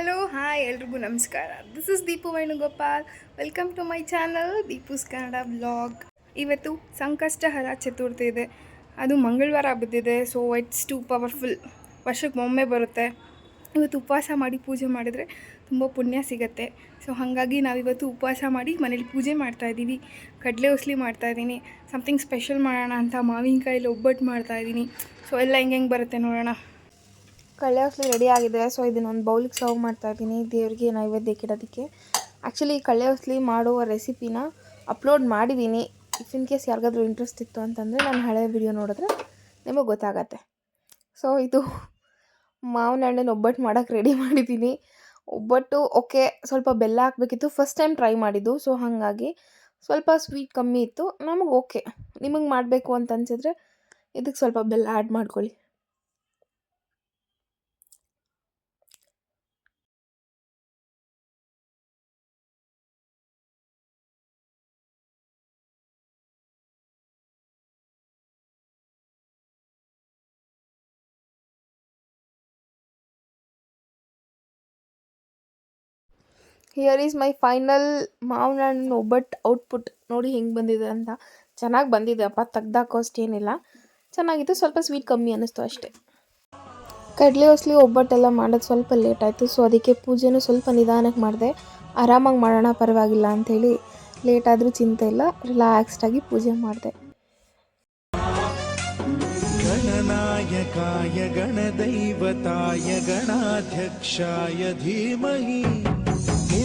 Hello, hi ಎಲ್ರಿಗೂ ನಮಸ್ಕಾರ. This is Deepu Venugopal. Welcome to my channel Deepu's Kannada blog ಇವತ್ತು ಸಂಕಷ್ಟಹರ ಚತುರ್ಥಿ ಇದೆ. ಅದು ಮಂಗಳವಾರ ಬಿದ್ದಿದೆ ಸೊ ಇಟ್ಸ್ ಟು ಪವರ್ಫುಲ್ ವರ್ಷಕ್ಕೆ ಒಮ್ಮೆ ಬರುತ್ತೆ. ಇವತ್ತು ಉಪವಾಸ ಮಾಡಿ ಪೂಜೆ ಮಾಡಿದರೆ ತುಂಬ ಪುಣ್ಯ ಸಿಗತ್ತೆ. ಸೊ ಹಾಗಾಗಿ ನಾವಿವತ್ತು ಉಪವಾಸ ಮಾಡಿ ಮನೇಲಿ ಪೂಜೆ ಮಾಡ್ತಾಯಿದ್ದೀವಿ ಕಡಲೆ ಉಸ್ಲಿ ಮಾಡ್ತಾಯಿದ್ದೀನಿ ಸಮಥಿಂಗ್ ಸ್ಪೆಷಲ್ ಮಾಡೋಣ ಅಂತ ಮಾವಿನಕಾಯಲ್ಲಿ ಒಬ್ಬಟ್ಟು ಮಾಡ್ತಾಯಿದ್ದೀನಿ ಸೊ ಎಲ್ಲ ಹೆಂಗೆ ಹೆಂಗೆ ಬರುತ್ತೆ ನೋಡೋಣ. ಕಳ್ಳೆ ಉಸ್ಲಿ ರೆಡಿ ಆಗಿದೆ ಸೊ ಇದನ್ನ ಒಂದು ಬೌಲಿಗೆ ಸರ್ವ್ ಮಾಡ್ತಾ ಇದ್ದೀನಿ. ದೇವ್ರಿಗೆ ನೈವೇದ್ಯಕ್ಕೆ ಇಡೋದಕ್ಕೆ ಆ್ಯಕ್ಚುಲಿ ಕಳ್ಳೆ ಹೊಸಲಿ ಮಾಡುವ ರೆಸಿಪಿನ ಅಪ್ಲೋಡ್ ಮಾಡಿದ್ದೀನಿ ಇಫ್ ಇನ್ ಕೇಸ್ ಯಾರಿಗಾದ್ರೂ ಇಂಟ್ರೆಸ್ಟ್ ಇತ್ತು ಅಂತಂದರೆ ನಾನು ಹಳೆಯ ವಿಡಿಯೋ ನೋಡಿದ್ರೆ ನಿಮಗೆ ಗೊತ್ತಾಗತ್ತೆ. ಸೊ ಇದು ಮಾವಿನ ಹಣ್ಣಿನ ಒಬ್ಬಟ್ಟು ಮಾಡೋಕ್ಕೆ ರೆಡಿ ಮಾಡಿದ್ದೀನಿ ಒಬ್ಬಟ್ಟು ಓಕೆ ಸ್ವಲ್ಪ ಬೆಲ್ಲ ಹಾಕಬೇಕಿತ್ತು. ಫಸ್ಟ್ ಟೈಮ್ ಟ್ರೈ ಮಾಡಿದ್ದು ಸೊ ಹಾಗಾಗಿ ಸ್ವಲ್ಪ ಸ್ವೀಟ್ ಕಮ್ಮಿ ಇತ್ತು. ನಮಗೆ ಓಕೆ ನಿಮಗೆ ಮಾಡಬೇಕು ಅಂತ ಅನಿಸಿದ್ರೆ ಇದಕ್ಕೆ ಸ್ವಲ್ಪ ಬೆಲ್ಲ ಆ್ಯಡ್ ಮಾಡ್ಕೊಳ್ಳಿ. ಹಿಯರ್ ಈಸ್ ಮೈ ಫೈನಲ್ ಮಾವಿನ ಹಣ್ಣು ಒಬ್ಬಟ್ಟು ಔಟ್ಪುಟ್ ನೋಡಿ ಹೆಂಗೆ ಬಂದಿದೆ ಅಂತ. ಚೆನ್ನಾಗಿ ಬಂದಿದೆ ಅಪ್ಪ ಅಷ್ಟು ಏನಿಲ್ಲ. ಚೆನ್ನಾಗಿತ್ತು, ಸ್ವಲ್ಪ ಸ್ವೀಟ್ ಕಮ್ಮಿ ಅನ್ನಿಸ್ತು ಅಷ್ಟೇ. ಕಡಲೆ ಹೊಸಲಿ ಒಬ್ಬಟ್ಟೆಲ್ಲ ಮಾಡೋದು ಸ್ವಲ್ಪ ಲೇಟ್ ಆಯಿತು ಸೊ ಅದಕ್ಕೆ ಪೂಜೆನೂ ಸ್ವಲ್ಪ ನಿಧಾನಕ್ಕೆ ಮಾಡಿದೆ. ಆರಾಮಾಗಿ ಮಾಡೋಣ, ಪರವಾಗಿಲ್ಲ ಅಂಥೇಳಿ ಲೇಟ್ ಆದರೂ ಚಿಂತೆ ಇಲ್ಲ ರಿಲ್ಯಾಕ್ಸ್ಡಾಗಿ ಪೂಜೆ ಮಾಡಿದೆ. ಗಣನಾಯಕಾಯ ಗಣದೈವತಾಯ ಗಣಾಧ್ಯಕ್ಷಾಯ ಧೀಮಹಿ.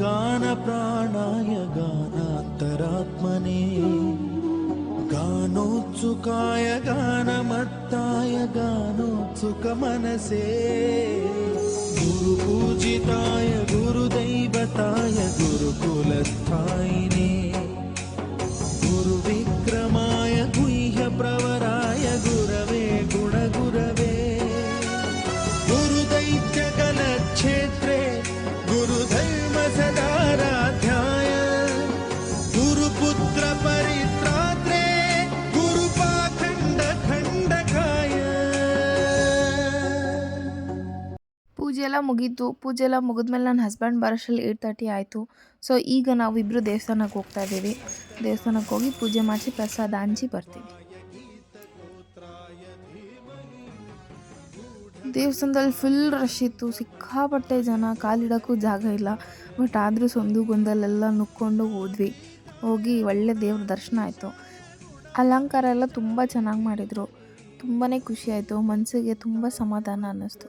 गानप्राणाय गानान्तरात्मने गानोत्सुकाय गानमत्ताय गानोत्सुकमनसे गुरुपूजिताय ಎಲ್ಲ ಮುಗೀತು ಪೂಜೆ ಎಲ್ಲ ಮುಗಿದ್ಮೇಲೆ ನನ್ನ ಹಸ್ಬೆಂಡ್ ಬರೋಷ್ಟರಲ್ಲಿ ಏಯ್ಟ್ ತರ್ಟಿ ಆಯಿತು. ಸೊ ಈಗ ನಾವು ಇಬ್ಬರು ದೇವಸ್ಥಾನಕ್ಕೆ ಹೋಗ್ತಾ ಇದ್ದೀವಿ. ದೇವಸ್ಥಾನಕ್ಕೆ ಹೋಗಿ ಪೂಜೆ ಮಾಡಿಸಿ ಪ್ರಸಾದ ಹಂಚಿ ಬರ್ತೀವಿ. ದೇವಸ್ಥಾನದಲ್ಲಿ ಫುಲ್ ರಶ್ ಇತ್ತು. ಸಿಕ್ಕಾಪಟ್ಟೆ ಜನ ಕಾಲಿಡೋಕ್ಕೂ ಜಾಗ ಇಲ್ಲ. ಬಟ್ ಆದರೂ ಸೊಂದು ಗೊಂದಲೆಲ್ಲ ನುಕ್ಕೊಂಡು ಹೋದ್ವಿ. ಹೋಗಿ ಒಳ್ಳೆ ದೇವ್ರ ದರ್ಶನ ಆಯಿತು. ಅಲಂಕಾರ ಎಲ್ಲ ತುಂಬ ಚೆನ್ನಾಗಿ ಮಾಡಿದರು. ತುಂಬಾ ಖುಷಿ ಆಯಿತು. ಮನಸ್ಸಿಗೆ ತುಂಬ ಸಮಾಧಾನ ಅನ್ನಿಸ್ತು.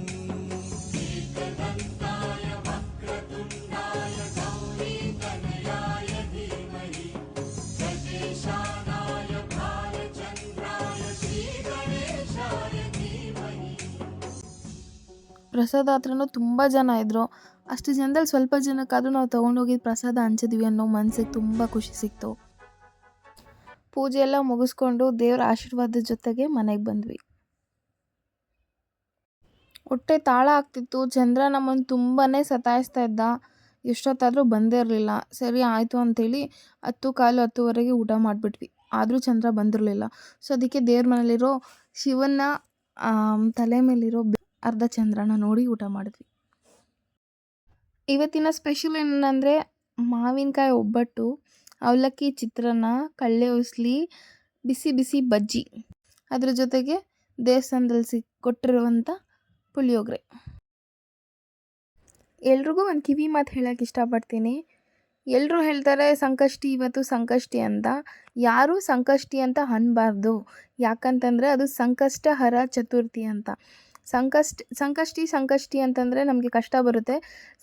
ಪ್ರಸಾದ ಹತ್ರನೂ ತುಂಬ ಜನ ಇದ್ದರು ಅಷ್ಟು ಜನದಲ್ಲಿ ಸ್ವಲ್ಪ ಜನಕ್ಕಾದರೂ ನಾವು ತೊಗೊಂಡೋಗಿದ್ದು ಪ್ರಸಾದ ಹಂಚಿದ್ವಿ ಅನ್ನೋ ಮನಸ್ಸಿಗೆ ತುಂಬ ಖುಷಿ ಸಿಕ್ತು. ಪೂಜೆ ಎಲ್ಲ ಮುಗಿಸ್ಕೊಂಡು ದೇವ್ರ ಆಶೀರ್ವಾದದ ಜೊತೆಗೆ ಮನೆಗೆ ಬಂದ್ವಿ. ಹೊಟ್ಟೆ ತಾಳ ಆಗ್ತಿತ್ತು. ಚಂದ್ರ ನಮ್ಮನ್ನು ತುಂಬಾ ಸತಾಯಿಸ್ತಾ ಇದ್ದ. ಎಷ್ಟೊತ್ತಾದರೂ ಬಂದೇ ಇರಲಿಲ್ಲ. ಸರಿ, ಆಯಿತು ಅಂಥೇಳಿ ಹತ್ತು ಕಾಲು ಹತ್ತುವರೆಗೆ ಊಟ ಮಾಡಿಬಿಟ್ವಿ. ಆದರೂ ಚಂದ್ರ ಬಂದಿರಲಿಲ್ಲ. ಸೊ, ಅದಕ್ಕೆ ದೇವ್ರ ಮನೇಲಿರೋ ಶಿವನ ತಲೆ ಮೇಲಿರೋ ಅರ್ಧ ಚಂದ್ರನ ನೋಡಿ ಊಟ ಮಾಡಿದ್ವಿ. ಇವತ್ತಿನ ಸ್ಪೆಷಲ್ ಏನಂದರೆ ಮಾವಿನಕಾಯಿ ಒಬ್ಬಟ್ಟು, ಅವಲಕ್ಕಿ ಚಿತ್ರಾನ್ನ ಕಳ್ಳೆ ಉಸ್ಲಿ, ಬಿಸಿ ಬಿಸಿ ಬಜ್ಜಿ. ಅದ್ರ ಜೊತೆಗೆ ದೇವಸ್ಥಾನದಲ್ಲಿ ಸಿಕ್ ಕೊಟ್ಟಿರುವಂಥ ಪುಳಿಯೋಗರೆ. ಎಲ್ರಿಗೂ ಒಂದು ಕಿವಿ ಮಾತು ಹೇಳೋಕ್ಕೆ ಇಷ್ಟಪಡ್ತೀನಿ. ಎಲ್ಲರೂ ಹೇಳ್ತಾರೆ ಸಂಕಷ್ಟಿ ಇವತ್ತು ಸಂಕಷ್ಟಿ ಅಂತ. ಯಾರೂ ಸಂಕಷ್ಟಿ ಅಂತ ಅನ್ನಬಾರ್ದು ಯಾಕಂತಂದರೆ ಅದು ಸಂಕಷ್ಟಹರ ಚತುರ್ಥಿ ಅಂತ. ಸಂಕಷ್ಟ, ಸಂಕಷ್ಟಿ ಸಂಕಷ್ಟಿ ಅಂತಂದರೆ ನಮಗೆ ಕಷ್ಟ ಬರುತ್ತೆ.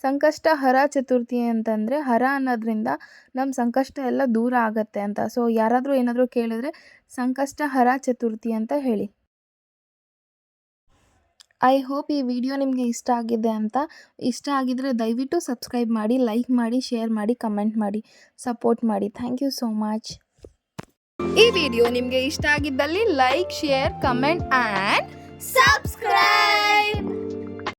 ಸಂಕಷ್ಟ, ಹರ, ಚತುರ್ಥಿ ಅಂತಂದರೆ ಹರ ಅನ್ನೋದ್ರಿಂದ ನಮ್ಮ ಸಂಕಷ್ಟ ಎಲ್ಲ ದೂರ ಆಗತ್ತೆ ಅಂತ. ಸೊ ಯಾರಾದರೂ ಏನಾದರೂ ಕೇಳಿದ್ರೆ ಸಂಕಷ್ಟ, ಹರ, ಚತುರ್ಥಿ ಅಂತ ಹೇಳಿ. ಐ ಹೋಪ್ ಈ ವಿಡಿಯೋ ನಿಮಗೆ ಇಷ್ಟ ಆಗಿದೆ ಅಂತ. ಇಷ್ಟ ಆಗಿದರೆ ದಯವಿಟ್ಟು ಸಬ್ಸ್ಕ್ರೈಬ್ ಮಾಡಿ ಲೈಕ್ ಮಾಡಿ ಶೇರ್ ಮಾಡಿ ಕಮೆಂಟ್ ಮಾಡಿ ಸಪೋರ್ಟ್ ಮಾಡಿ. ಥ್ಯಾಂಕ್ ಯು ಸೋ ಮಚ್ ಈ ವಿಡಿಯೋ ನಿಮಗೆ ಇಷ್ಟ ಆಗಿದ್ದಲ್ಲಿ like share comment and subscribe.